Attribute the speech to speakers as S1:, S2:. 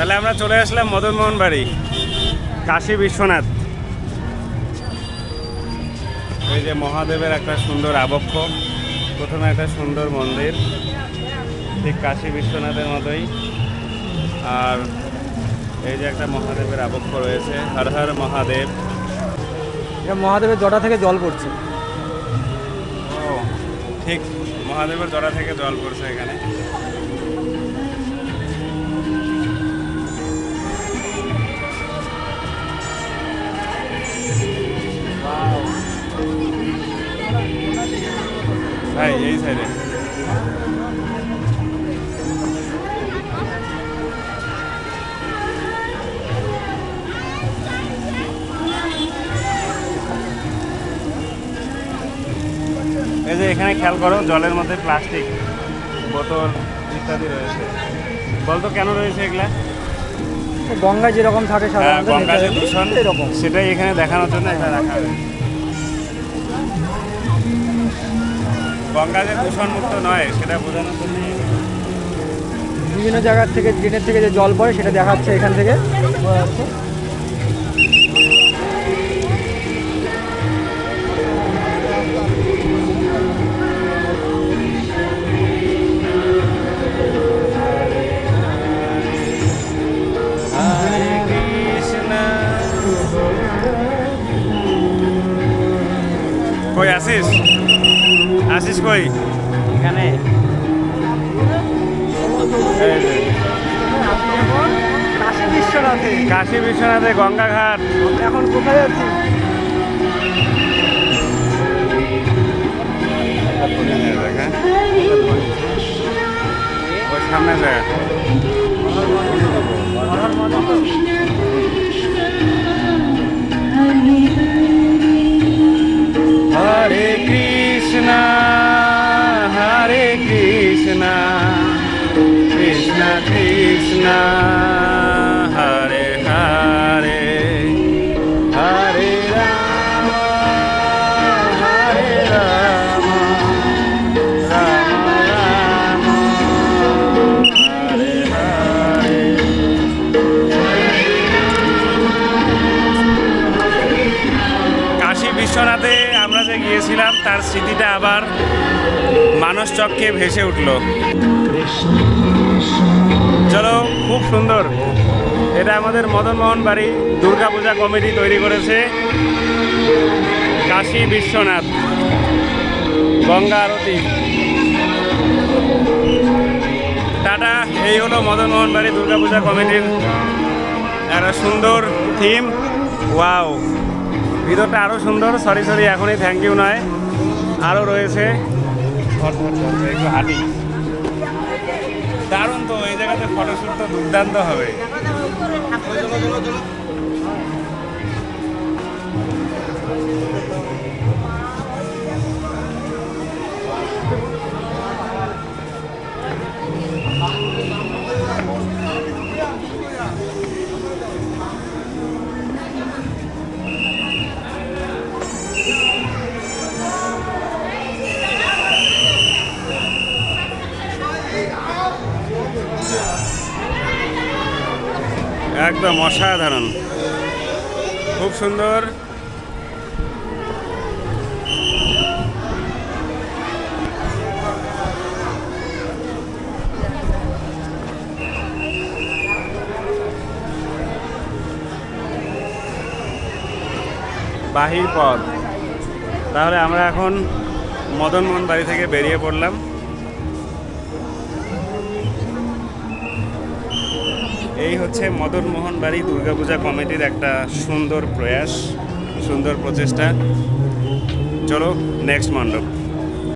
S1: তাহলে আমরা চলে আসলাম মদনমোহন বাড়ি কাশী বিশ্বনাথ। এই যে মহাদেবের একটা সুন্দর আবক্ষ প্রথমে একটা সুন্দর মন্দির ঠিক কাশী বিশ্বনাথের মতোই। আর এই যে একটা মহাদেবের আবক্ষ রয়েছে হর হর মহাদেব।
S2: এটা মহাদেবের জটা থেকে জল পড়ছে।
S1: ও ঠিক মহাদেবের জড়া থেকে জল পড়ছে এখানে। ভাই এই সাইডে এই যে এখানে খেয়াল করো জলের মধ্যে প্লাস্টিক বোতল ইত্যাদি রয়েছে। বলতো কেন রয়েছে এগুলা?
S2: গঙ্গায় যেরকম থাকে
S1: হ্যাঁ,
S2: সাধারণত
S1: গঙ্গা যে দূষণ সেটাই এখানে দেখানোর জন্য এটা রাখা হয়েছে। গঙ্গা যে দূষণ মুক্ত নয় সেটা বোঝানোর জন্য।
S2: বিভিন্ন জায়গার থেকে ড্রেনের থেকে যে জল পড়ে সেটা দেখাচ্ছে এখান থেকে।
S1: কই আসিস আসিস কই?
S2: এখানে। কাশী বিশ্বনাথে।
S1: কাশী বিশ্বনাথে গঙ্গা
S2: এখন কোথায় আছি
S1: ওই সামনে যায় Krishna আমরা যে গিয়েছিলাম, তার স্মৃতিটা আবার মানস চক্কে ভেসে উঠল। চলো, খুব সুন্দর। এটা আমাদের মদনমোহন বাড়ি, দুর্গাপূজা কমিটি তৈরি করেছে কাশী বিশ্বনাথ, গঙ্গা আরতি। টাটা, এই হলো মদনমোহন বাড়ি, দুর্গাপূজা কমিটির একটা সুন্দর থিম। ওয়াও। ভিতরটা আরও সুন্দর। সরি সরি এখনই থ্যাংক ইউ নয়। আরও রয়েছে। একটু হাঁটি। দারুণ তো এই জায়গাতে ফটোশ্যুট তো দুর্দান্ত হবে। একদম অসাধারণ। খুব সুন্দর। বাহির পথ। তাহলে আমরা এখন মদনমোহন বাড়ি থেকে বেরিয়ে পড়লাম। এই হচ্ছে মদন মদনমোহন বাড়ি দুর্গাপূজা কমিটির একটা সুন্দর প্রয়াস, সুন্দর প্রচেষ্টা। চলো নেক্সট মণ্ডপ।